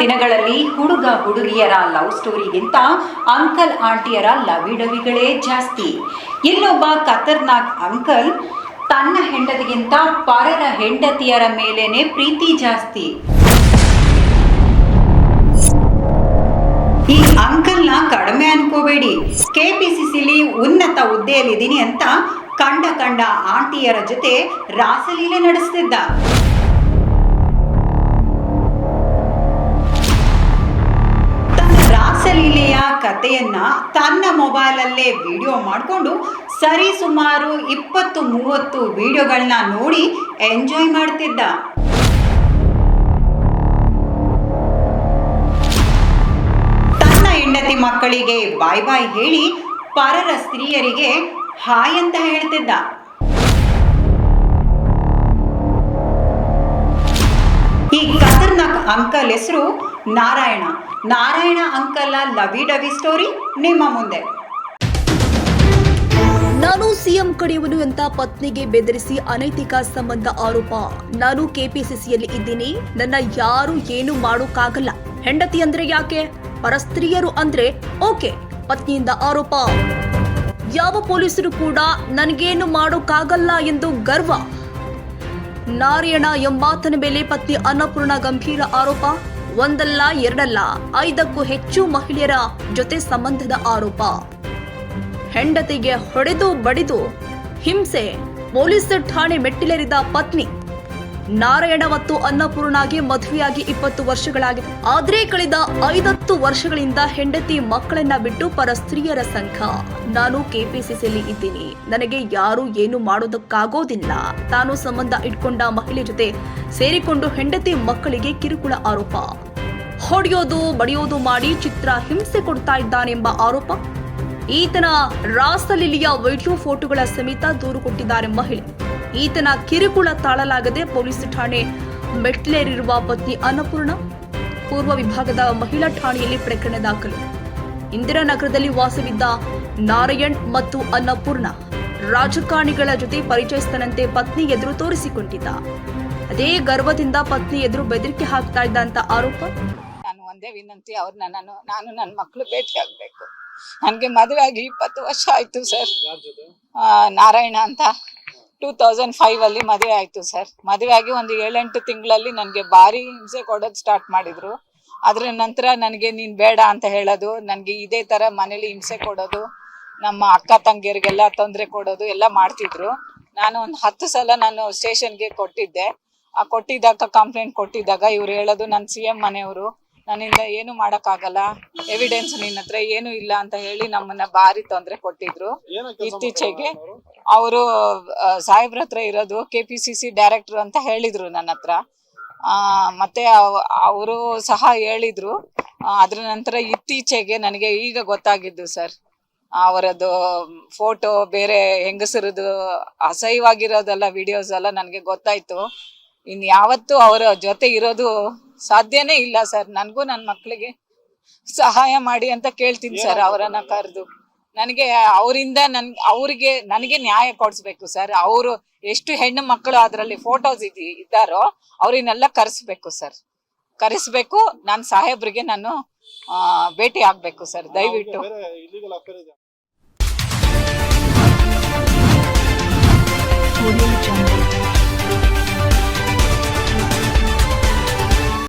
ದಿನಗಳಲ್ಲಿ ಹುಡುಗ ಹುಡುಗಿಯರ ಲವ್ ಸ್ಟೋರಿಗಿಂತ ಅಂಕಲ್ ಆಂಟಿಯರ ಲವಿಡವಿಗಳೇ ಜಾಸ್ತಿ. ಇಲ್ಲೊಬ್ಬ ಖತರ್ನಾಕ್ ಅಂಕಲ್ ತನ್ನ ಹೆಂಡತಿಗಿಂತ ಪರರ ಹೆಂಡತಿಯರ ಮೇಲೇನೆ ಪ್ರೀತಿ ಜಾಸ್ತಿ. ಈ ಅಂಕಲ್ನ ಕಡಿಮೆ ಅನ್ಕೋಬೇಡಿ. ಕೆಪಿಸಿಸಿಲಿ ಉನ್ನತ ಹುದ್ದೆಯಲ್ಲಿದ್ದೀನಿ ಅಂತ ಕಂಡ ಕಂಡ ಆಂಟಿಯರ ಜೊತೆ ರಾಸಲೀಲೆ ನಡೆಸ್ತಿದ್ದ. ಕಥೆಯನ್ನ ತನ್ನ ಮೊಬೈಲಲ್ಲೇ ವಿಡಿಯೋ ಮಾಡಿಕೊಂಡು ಸರಿ ಸುಮಾರು ಇಪ್ಪತ್ತು ಮೂವತ್ತು ವಿಡಿಯೋಗಳನ್ನ ನೋಡಿ ಎಂಜಾಯ್ ಮಾಡ್ತಿದ್ದ. ತನ್ನ ಹೆಂಡತಿ ಮಕ್ಕಳಿಗೆ ಬಾಯ್ ಬಾಯ್ ಹೇಳಿ ಪರರ ಸ್ತ್ರೀಯರಿಗೆ ಹಾಯ್ ಅಂತ ಹೇಳ್ತಿದ್ದ. ಅಂಕಲ್ ಹೆಸರು ನಾರಾಯಣ. ನಾರಾಯಣ ಅಂಕಲ್ನ ಲವಿ ಡವಿ ಸ್ಟೋರಿ ನಿಮ್ಮ ಮುಂದೆ. ನಾನು ಸಿಎಂ ಕಡೆಯವನು ಅಂತ ಪತ್ನಿಗೆ ಬೆದರಿಸಿ ಅನೈತಿಕ ಸಂಬಂಧ ಆರೋಪ. ನಾನು ಕೆಪಿಸಿಸಿಯಲ್ಲಿ ಇದ್ದೀನಿ. ನನ್ನ ಯಾರು ಏನು ಮಾಡೋಕ್ಕಾಗಲ್ಲ. ಹೆಂಡತಿ ಅಂದ್ರೆ ಯಾಕೆ? ಪರಸ್ತ್ರೀಯರು ಅಂದ್ರೆ ಓಕೆ, ಪತ್ನಿಯಿಂದ ಆರೋಪ. ಯಾವ ಪೊಲೀಸರು ಕೂಡ ನನಗೇನು ಮಾಡೋಕ್ಕಾಗಲ್ಲ ಎಂದು ಗರ್ವ. ನಾರಾಯಣ ಎಂಬಾತನ ಮೇಲೆ ಪತ್ನಿ ಅನ್ನಪೂರ್ಣ ಗಂಭೀರ ಆರೋಪ. ಒಂದಲ್ಲ, ಎರಡಲ್ಲ, ಐದಕ್ಕೂ ಹೆಚ್ಚು ಮಹಿಳೆಯರ ಜೊತೆ ಸಂಬಂಧದ ಆರೋಪ. ಹೆಂಡತಿಗೆ ಹೊಡೆದು ಬಡಿದು ಹಿಂಸೆ. ಪೊಲೀಸ್ ಠಾಣೆ ಮೆಟ್ಟಿಲೇರಿದ ಪತ್ನಿ ನಾರಾಯಣ ಮತ್ತು ಅನ್ನಪೂರ್ಣಾಗೆ ಮದುವೆಯಾಗಿ ಇಪ್ಪತ್ತು ವರ್ಷಗಳಾಗಿದೆ. ಆದ್ರೆ ಕಳೆದ ಐದತ್ತು ವರ್ಷಗಳಿಂದ ಹೆಂಡತಿ ಮಕ್ಕಳನ್ನ ಬಿಟ್ಟು ಪರ ಸ್ತ್ರೀಯರ ಸಂಘ. ನಾನು ಕೆಪಿಸಿಸಿಯಲ್ಲಿ ಇದ್ದೀನಿ. ನನಗೆ ಯಾರು ಏನು ಮಾಡೋದಕ್ಕಾಗೋದಿಲ್ಲ. ತಾನು ಸಂಬಂಧ ಇಟ್ಕೊಂಡ ಮಹಿಳೆ ಜೊತೆ ಸೇರಿಕೊಂಡು ಹೆಂಡತಿ ಮಕ್ಕಳಿಗೆ ಕಿರುಕುಳ ಆರೋಪ. ಹೊಡೆಯೋದು, ಬಡಿಯೋದು ಮಾಡಿ ಚಿತ್ರ ಹಿಂಸೆ ಕೊಡ್ತಾ ಇದ್ದಾನೆಂಬ ಆರೋಪ. ಈತನ ರಾಸಲಿಲಿಯ ವಿಡಿಯೋ ಫೋಟೋಗಳ ಸಮೇತ ದೂರು ಕೊಟ್ಟಿದ್ದಾರೆ ಮಹಿಳೆ. ಈತನ ಕಿರುಕುಳ ತಾಳಲಾಗದೆ ಪೊಲೀಸ್ ಠಾಣೆ ಮೆಟ್ಲೇರಿರುವ ಪತ್ನಿ ಅನ್ನಪೂರ್ಣ ಪೂರ್ವ ವಿಭಾಗದ ಮಹಿಳಾ ಠಾಣೆಯಲ್ಲಿ ಪ್ರಕರಣ ದಾಖಲು. ಇಂದಿರಾನಗರದಲ್ಲಿ ವಾಸವಿದ್ದ ನಾರಾಯಣ್ ಮತ್ತು ಅನ್ನಪೂರ್ಣ ರಾಜಕಾರಣಿಗಳ ಜೊತೆ ಪರಿಚಯಿಸ್ತನಂತೆ ಪತ್ನಿ ಎದುರು ತೋರಿಸಿಕೊಂಡಿದ್ದ. ಅದೇ ಗರ್ವದಿಂದ ಪತ್ನಿ ಎದುರು ಬೆದರಿಕೆ ಹಾಕ್ತಾ ಇದ್ದ ಅಂತ ಆರೋಪ. ನಾನು ಒಂದೇ ವಿನಂತಿ ಅವ್ರನ್ನ ನಾನು ನಾನು ನನ್ನ ಮಕ್ಕಳು ಭೇಟಿ ಆಗ್ಬೇಕು. ನನಗೆ ಮದುವೆ ಆಗಿ ಇಪ್ಪತ್ತು ವರ್ಷ ಆಯ್ತು ಸರ್. ನಾರಾಯಣ ಅಂತ. ಟೂ ತೌಸಂಡ್ ಫೈವ್ ಅಲ್ಲಿ ಮದುವೆ ಆಯ್ತು ಸರ್. ಮದುವೆ ಆಗಿ ಒಂದು ಏಳೆಂಟು ತಿಂಗಳಲ್ಲಿ ನನಗೆ ಭಾರಿ ಹಿಂಸೆ ಕೊಡೋದು ಸ್ಟಾರ್ಟ್ ಮಾಡಿದ್ರು. ಅದ್ರ ನಂತರ ನನಗೆ ನೀನ್ ಬೇಡ ಅಂತ ಹೇಳೋದು ನನಗೆ ಇದೇ ತರ ಮನೇಲಿ ಹಿಂಸೆ ಕೊಡೋದು ನಮ್ಮ ಅಕ್ಕ ತಂಗಿಯರಿಗೆಲ್ಲ ತೊಂದರೆ ಕೊಡೋದು ಎಲ್ಲ ಮಾಡ್ತಿದ್ರು. ನಾನು ಒಂದು ಹತ್ತು ಸಲ ನಾನು ಸ್ಟೇಷನ್ಗೆ ಕೊಟ್ಟಿದ್ದೆ. ಆ ಕೊಟ್ಟಿದ್ದಾಗ ಕಂಪ್ಲೇಂಟ್ ಕೊಟ್ಟಿದ್ದಾಗ ಇವ್ರು ಹೇಳೋದು ನನ್ನ ಸಿ ಎಂ ಮನೆಯವರು ನನ್ನಿಂದ ಏನು ಮಾಡಕ್ಕಾಗಲ್ಲ ಎವಿಡೆನ್ಸ್ ನಿನ್ನ ಹತ್ರ ಏನು ಇಲ್ಲ ಅಂತ ಹೇಳಿ ನಮ್ಮನ್ನ ಭಾರಿ ತೊಂದರೆ ಕೊಟ್ಟಿದ್ರು. ಇತ್ತೀಚೆಗೆ ಅವರು ಸಾಹೇಬ್ರ ಹತ್ರ ಇರೋದು K P C C director ಅಂತ ಹೇಳಿದ್ರು ನನ್ನ ಹತ್ರ. ಆ, ಮತ್ತೆ ಅವರು ಸಹ ಹೇಳಿದ್ರು. ಅದ್ರ ನಂತರ ಇತ್ತೀಚೆಗೆ ನನಗೆ ಈಗ ಗೊತ್ತಾಗಿದ್ದು ಸರ್ ಅವರದ್ದು ಫೋಟೋ ಬೇರೆ ಹೆಂಗಸರದು ಅಸಹ್ಯವಾಗಿರೋದೆಲ್ಲ ವಿಡಿಯೋಸ್ ಎಲ್ಲ ನನಗೆ ಗೊತ್ತಾಯ್ತು. ಇನ್ ಯಾವತ್ತೂ ಅವರ ಜೊತೆ ಇರೋದು ಸಾಧ್ಯನೇ ಇಲ್ಲ ಸರ್. ನನಗೂ ನನ್ನ ಮಕ್ಕಳಿಗೆ ಸಹಾಯ ಮಾಡಿ ಅಂತ ಕೇಳ್ತೀನಿ ಸರ್ ಅವರನ್ನ ಕರೆದು. ನನಗೆ ಅವರಿಂದ ನನ್ ಅವ್ರಿಗೆ ನನಗೆ ನ್ಯಾಯ ಕೊಡಿಸ್ಬೇಕು ಸರ್. ಅವರು ಎಷ್ಟು ಹೆಣ್ಣು ಮಕ್ಕಳು ಅದರಲ್ಲಿ ಫೋಟೋಸ್ ಇದ್ ಇದ್ದಾರೋ ಅವ್ರನ್ನೆಲ್ಲ ಕರೆಸ್ಬೇಕು ಸರ್. ಕರೆಸ್ಬೇಕು ನಾನು ಸಾಹೇಬ್ರಿಗೆ ನಾನು ಆ, ಭೇಟಿ ಆಗ್ಬೇಕು ಸರ್. ದಯವಿಟ್ಟು.